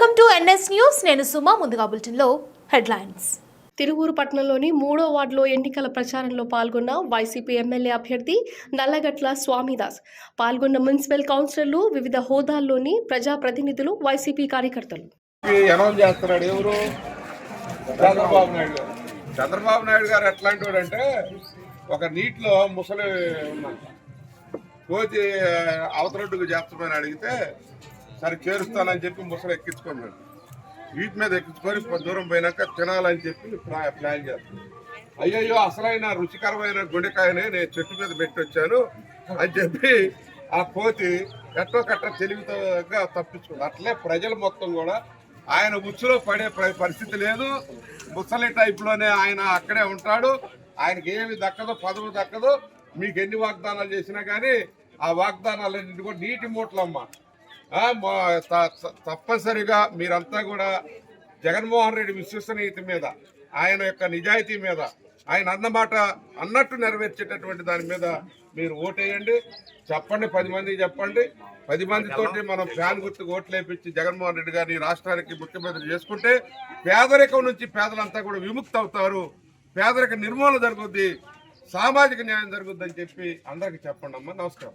Welcome to NS news. నేను సుమా ముందుగా బులెటిన్లో హెడ్లైన్స్. తిరువూరు పట్టణంలోని మూడో వార్డులో ఎన్నికల ప్రచారంలో పాల్గొన్న వైసీపీ ఎమ్మెల్యే అభ్యర్థి నల్లగట్ల స్వామిదాస్. పాల్గొన్న మున్సిపల్ కౌన్సిలర్లు వివిధ హోదాల్లోని ప్రజాప్రతినిధులు వైసీపీ కార్యకర్తలు. అనౌన్స్ చేస్తున్నాడు ఎవరు? చంద్రబాబు నాయుడు గారు. చంద్రబాబు నాయుడు గారు ఎట్లాంటి వాడు అంటే ఒక నీటిలో ముసలి ఉన్నాడు. కోచి అవతరొడ్డుకు చేస్తామని అడిగితే సరే చేరుస్తానని చెప్పి ముసలి ఎక్కించుకున్నాడు. వీటి మీద ఎక్కించుకొని దూరం పోయినాక తినాలని చెప్పి ప్లాన్ చేస్తాను అయ్యయ్యో అసలైన రుచికరమైన గుండెకాయనే నేను చెట్టు మీద పెట్టి వచ్చాను అని చెప్పి ఆ కోతి ఎట్టో కట్ట తెలివితోగా తప్పించుకుంది అట్లే ప్రజలు మొత్తం కూడా ఆయన ఉచ్చులో పడే పరిస్థితి లేదు. ముసలి టైప్లోనే ఆయన అక్కడే ఉంటాడు. ఆయనకి ఏమి దక్కదు పదవి దక్కదు మీకు ఎన్ని వాగ్దానాలు చేసినా కానీ ఆ వాగ్దానాలన్నింటి కూడా నీటి మూటలమ్మ. తప్పనిసరిగా మీరంతా కూడా జగన్మోహన్ రెడ్డి విశ్వసనీయత మీద ఆయన యొక్క నిజాయితీ మీద ఆయన అన్నమాట అన్నట్టు నెరవేర్చేటటువంటి దాని మీద మీరు ఓటేయండి. చెప్పండి పది మందికి చెప్పండి. పది మందితోటి మనం ఫ్యాన్ గుర్తు ఓట్లు వేపించి జగన్మోహన్ రెడ్డి గారిని రాష్ట్రానికి ముఖ్యమంత్రి చేసుకుంటే పేదరికం నుంచి పేదలంతా కూడా విముక్తి అవుతారు. పేదరిక నిర్మూలన జరుగుద్ది సామాజిక న్యాయం జరుగుద్ది అని చెప్పి అందరికి చెప్పండి అమ్మా. నమస్కారం.